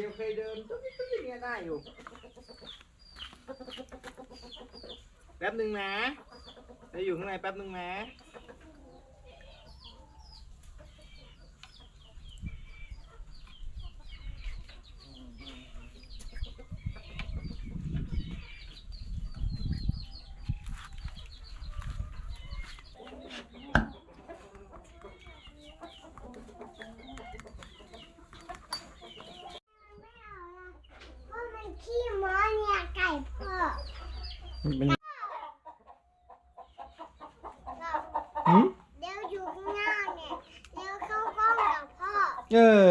ดียวเคยเดินตุ๊กตุ๊กอย่างเงี้ยได้อยู่แป๊บหนึ่งนะจะอยู่ข้างในแป๊บหนึ่งนะ พ่อมันขี้ม้อเนี่ยไก่พ่อ มันเราเดี๋ยวอยู่ข้างหน้าเนี่ย เดี๋ยวเข้ากล้องกับพ่อ เออ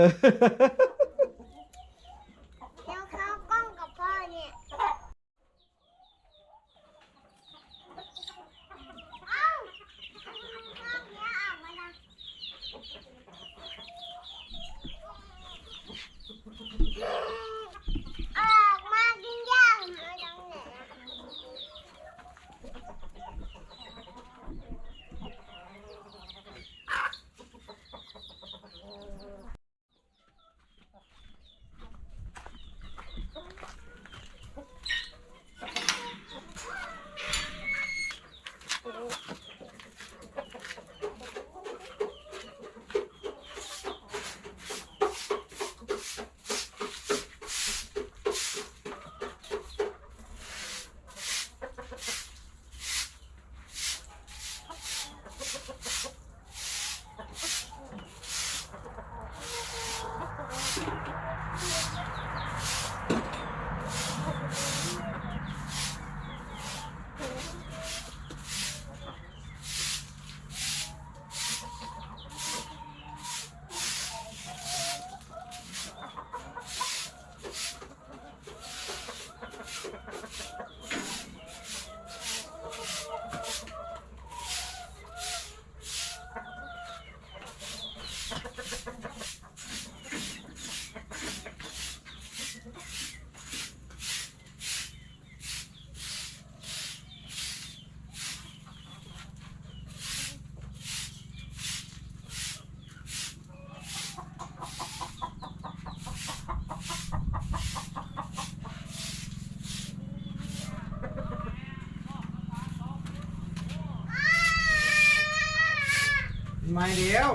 ไม่เดียว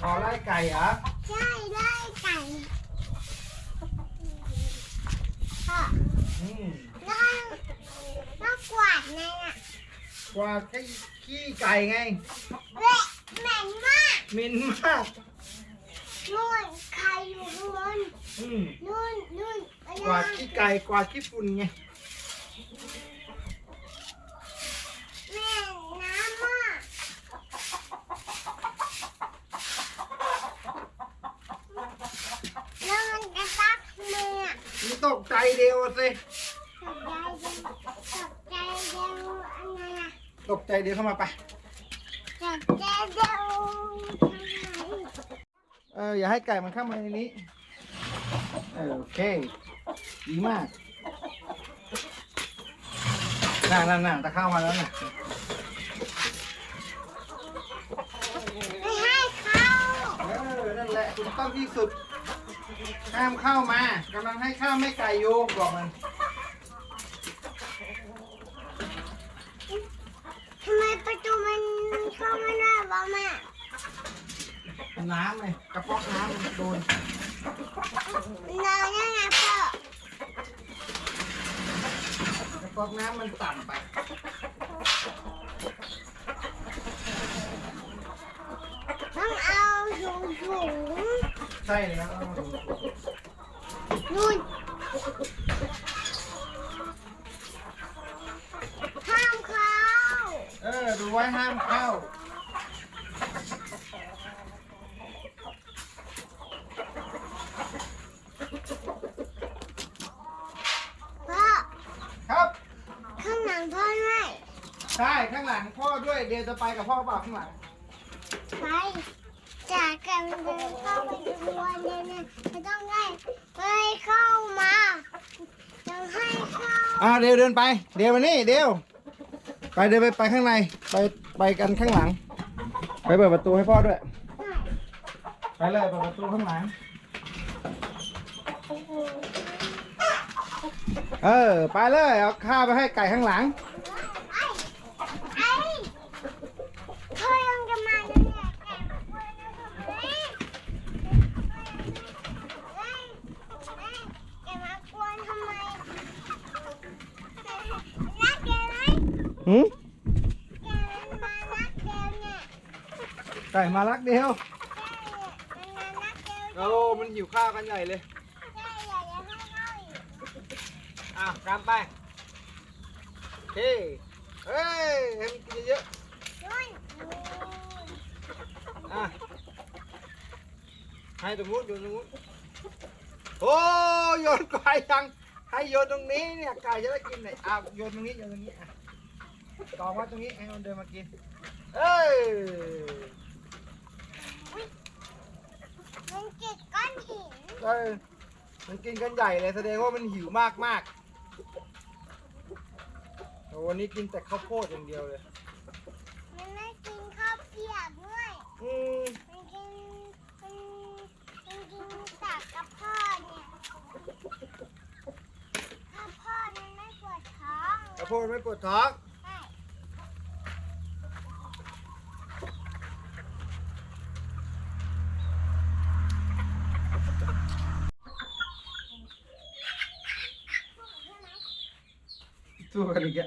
ขอไล่ไก่เหรอใช่ได้ไก่พ่ออืมแล้วแล้วกวาดไงอะกว่าแค่ขี้ไก่ไงเละเหม็นมากเหมินมากนู่นใครอยู่ข้างบนอืมนู่นนู่นอะไรกว่าขี้ไก่กว่าขี้ฝุ่นไง แม่น้ำมากแล้วมันกระตักมืออะ นี่ตกใจเดียว สิตกใจยังตกใจยังอะไรอะตกใจเดียวเข้ามาไปตกใจเดี๋ยวทำไมเอออย่าให้ไก่มันเข้ามาในนี้เออโอเคดีมากน่าน่าน่าจะเข้ามาแล้วน่ะไม่ให้เข้าเออนั่นแหละถูกต้องที่สุด ห้ามเข้ามากำลังให้ข้าวแม่ไก่อยู่บอกมันทำไมประตูมันเข้าไม่ได้วะแม่น้ำเลยกระเพาะน้ำมันโดนนอนยังไงพ่อกระเพาะน้ำมันต่ำไปต้องเอาสูงสูง ใช่เลยครับนู่นห้ามเข้าเออ ดูไว้ห้ามเข้า พ่อครับ ข้างหลังพ่อด้วยใช่ ข้างหลังพ่อด้วย เดี๋ยวจะไปกับพ่อเปล่าข้างหลัง ไป จากกันเดินเข้าไปดูวันเดียวเนี่ยไม่ต้องได้ไปเข้ามายังให้เข้าอ่าเดี๋ยวเดินไป เดี๋ยวมานี่เดี๋ยวไปเดินไปไปข้างในไปไปกันข้างหลัง ไปเปิดประตูให้พ่อด้วย ไปไปเลยเปิดประตูข้างหลัง เออ ไปเลยเอาข้าวไปให้ไก่ข้างหลัง ไอ้ไอ้เธอยังจะมาเนี่ยแกมาคุยนะทำไมแกมากวนทำไมรักแกไหม หืม แกมารักแกเนี่ย ไก่มารักเดียวโอ้มันหิวข้าวกันใหญ่เลยอยากจะให้ข้าอีกอ้าวกำไปเฮ้เฮ้ยให้มันกินเยอะๆอะให้ตรงนู้นโยนตรงนู้นโอ้โยนไก่ยังให้โยนตรงนี้เนี่ยไก่จะได้กินไหนอ้าวโยนตรงนี้โยนตรงนี้อะกองไว้ตรงนี้ให้มันเดินมากินเอ้ย มันจิกก้อนหินเอ้ยมันกินกันใหญ่เลยแสดงว่ามันหิวมากมากๆโอ้วันนี้กินแต่ข้าวโพดอย่างเดียวเลย มันไม่กินข้าวเปียกด้วยอืมมันกินมันมันกินตักกระเพาะเนี่ยกระเพาะมันไม่ปวดท้อง ข้าวโพดไม่ปวดท้อง ใช่ สู้กัน อีกแล้ว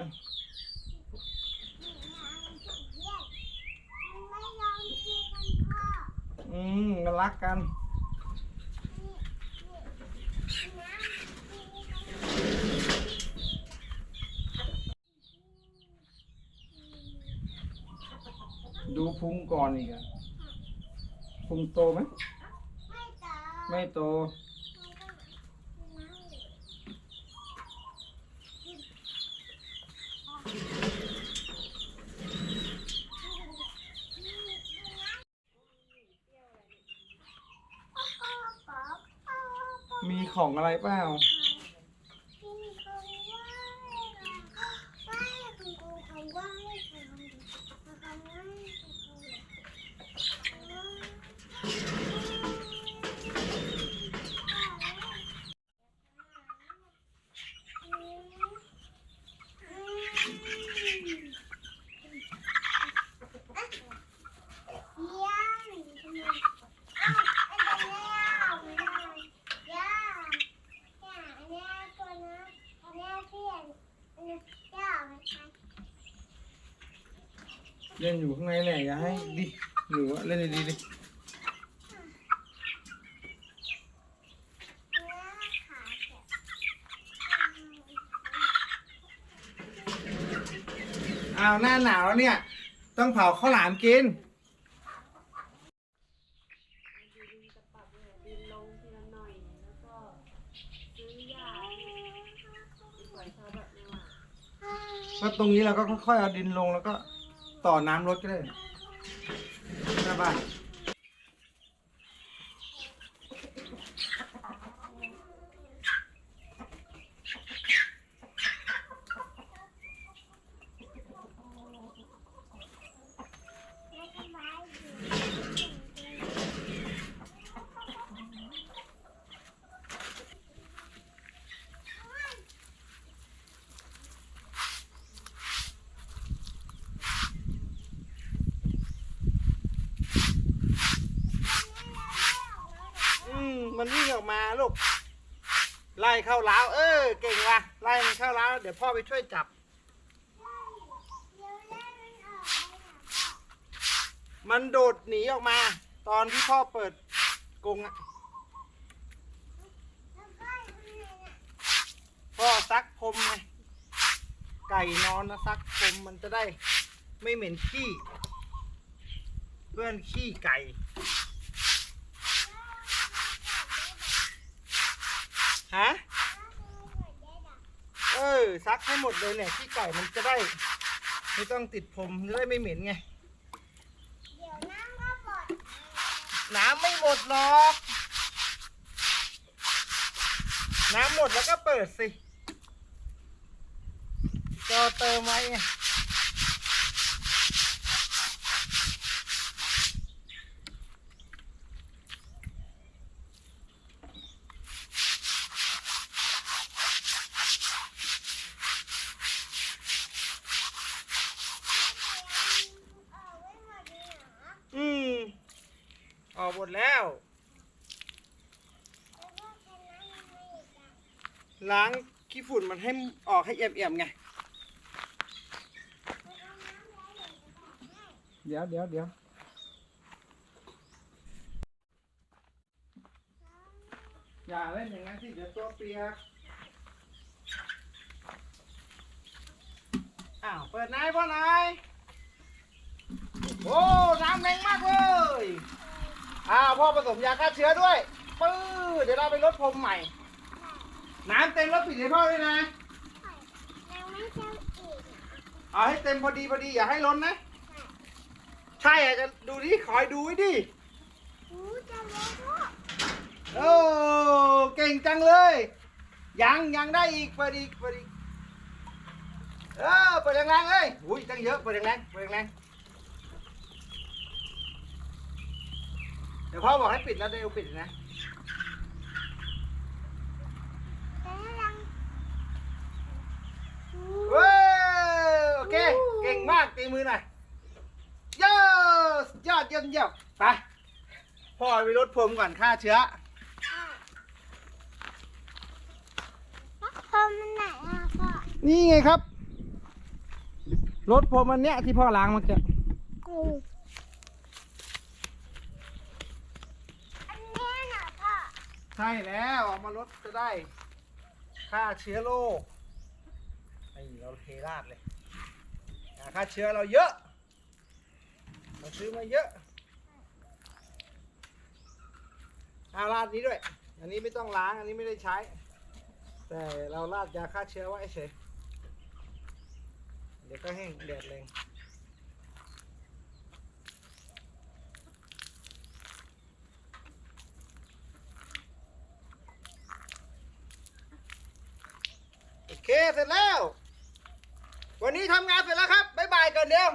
มันไม่ยอมกินกันพ่ออืมมันรักกันนี่นี่น้ำกินกัน ดูพุงก่อนอีกอะพุงโตไหม ไม่ต่อไม่โต มี ของอะไรเปล่า เล่นอยู่ข้างในแหละอย่าให้ดิหรือว่าเล่นดีๆดิอ้าวหน้าหนาวแล้วเนี่ย ต้องเผาข้าวหลามกิน ก็ตรงนี้เราก็ค่อยๆเอาดินลงแล้วก็ ต่อน้ำรถก็ได้หน้าบ้าน อื มันวิ่งออกมาลูกไล่เข้าล้าวเออ เก่งว่ะไล่มันเข้าล้าวเดี๋ยวพ่อไปช่วยจับ มันโดดหนีออกมา ตอนที่พ่อเปิดกรงอะพ่อซักพรมไงไก่นอนนะซักพรมมันจะได้ไม่เหม็นขี้เพื่อนขี้ไก่ ฮะเออซักให้หมดเลยเนี่ยขี้ไก่มันจะได้ ไม่ต้องติดผมจะได้ไม่เหม็นไง เดี๋ยวน้ำก็หมดน้ำไม่หมดหรอก น้ำหมดแล้วก็เปิดสิจอเติมไว้ไง ดแล้ว ล้างขี้ฝุ่นมันให้ออกให้เอี่ยมๆไง เดี๋ยวเดี๋ยวเดี๋ยวอย่าเล่นอย่างนั้นสิเดี๋ยวตัวเปียก อ้าวเปิดนายพ่อนาย โอ้น้ำแรงมากเลย อ้าวพ่อผสมยาฆ่าเชื้อด้วยปื้อเดี๋ยวเราไปรดพรมใหม่ น้ำเต็มรถปิดให้พ่อด้วยนะยังไม่เจออีกเอาให้เต็มพอดีพอดีอย่าให้ล้นนะ ใช่อะจะดูดิคอยดูไว้ดิหูจะเล็กลูกโอ้เก่งจังเลย ยังยังได้อีกเปิดอีกเปิดอีกเออเปิดแรงๆเลยอุ้ยตั้งเยอะเปิดแรงๆเปิดแรงๆ ดี๋ยวพ่อบอกให้ปิดแล้วเดี๋ยวปิดนะแต่ยังหูเว้ยโอเค เก่งมากตีมือหน่อยเยอะยอดเยี่ยมเยี่ยมไปพ่อไปรถพรมก่อนฆ่าเชื้อแล้วพอมันไหนอะพ่อ นี่ไงครับรถผมอันเนี้ยที่พ่อล้างเมื่อกี้ กูอันเนี้ยน่ะพ่อ ใช่แล้วเอามารถจะได้ฆ่าเชื้อโรคนี่เราเทราดเลยอ่าฆ่าเชื้อเราเยอะ เราซื้อมาเยอะเอาราดนี้ด้วย อันนี้ไม่ต้องล้าง อันนี้ไม่ได้ใช้ แต่เราราดยาฆ่าเชื้อไว้เฉยเดี๋ยวก็แห้งแดดแรง เคเสร็จแล้ว วันนี้ทำงานเสร็จแล้วครับบ๊ายบายก่อนเดียว